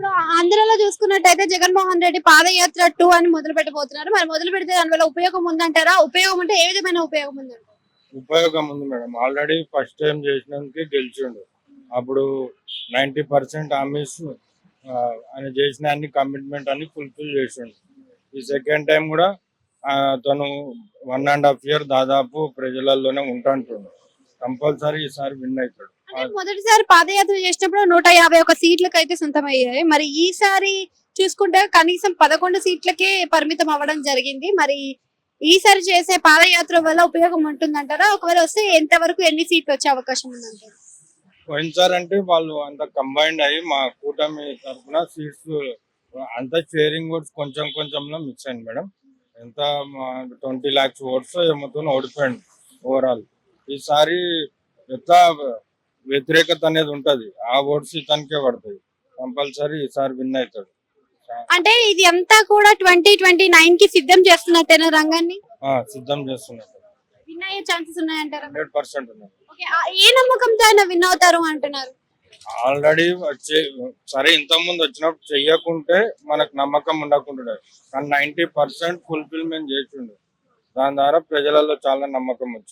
ఇప్పుడు ఆంధ్రలో చూసుకున్నట్టయితే జగన్మోహన్ రెడ్డి పాదయాత్ర టూ అని మొదలు పెట్టబోతున్నారు. మరి మొదలు పెడితే దానివల్ల ఉపయోగం ఉందంటారా? ఉపయోగం అంటే ఏ విధమైన ఉపయోగం ఉందంటారు ఉపయోగం ఉంది మేడం. ఆల్రెడీ ఫస్ట్ టైం చేసినందుకే గెలిచిండు. అప్పుడు నైంటీ పర్సెంట్ హామీస్ ఆయన చేసిన అన్ని కమిట్మెంట్ అన్ని ఫుల్ఫిల్ చేసిండు. ఈ సెకండ్ టైం కూడా తను వన్ అండ్ హాఫ్ ఇయర్ దాదాపు ప్రజలలోనే ఉంటాంటుండు. కంపల్సరీ ఈసారి విన్ అవుతాడు. మొదటిసారి పాదయాత్ర చేసినప్పుడు నూట యాభై ఒక సీట్లకు అయితే సొంతమయ్యాయి. మరి ఈసారి చూసుకుంటే కనీసం పదకొండు సీట్లకే పరిమితం అవ్వడం జరిగింది. మరి ఈసారి చేసే పాదయాత్ర వల్ల ఉపయోగం ఉంటుందంటారా? ఒకవేళ వస్తే ఎంత వరకు ఎన్ని సీట్లు వచ్చే అవకాశం ఉందంటారు? పోయినసారి అంటే వాళ్ళు అంత కంబైండ్ అయ్యి మా కూటమి తరఫున సీట్స్ అంత షేరింగ్ ఓట్స్ కొంచెం కొంచెంలో మిక్స్ అయింది మేడం. ఎంత ట్వంటీ ల్యాక్స్ ఓట్స్ ఏమవుతుందో ఓడిపోయింది ఓవరాల్ ఈసారి ఎంత వ్యతిరేకత అనేది ఉంటది. ఆ ఓట్స్ ఇతనికే పడతాయి కంపల్సరీ ఈసారి విన్ అవుతాడు. అంటే ఇది అంతా కూడా ట్వంటీ ట్వంటీ నైన్కి సిద్ధం చేస్తున్నట్టేనా రంగాన్ని? ఆ, సిద్ధం చేస్తున్నట్టు. విన్ అయ్యే ఛాన్సెస్ ఉన్నాయంటారా? హండ్రెడ్ పర్సెంట్ ఆ ఏ నమ్మకంతో ఆయన విన్ అవుతారు అంటున్నారు? ఆల్రెడీ వచ్చే సరే ఇంత ముందు వచ్చినప్పుడు చెయ్యకుంటే మనకు నమ్మకం ఉండకుండా కానీ నైన్టీ పర్సెంట్ ఫుల్ఫిల్మెంట్ చేసిండు. దాని ద్వారా ప్రజలలో చాలా నమ్మకం వచ్చింది.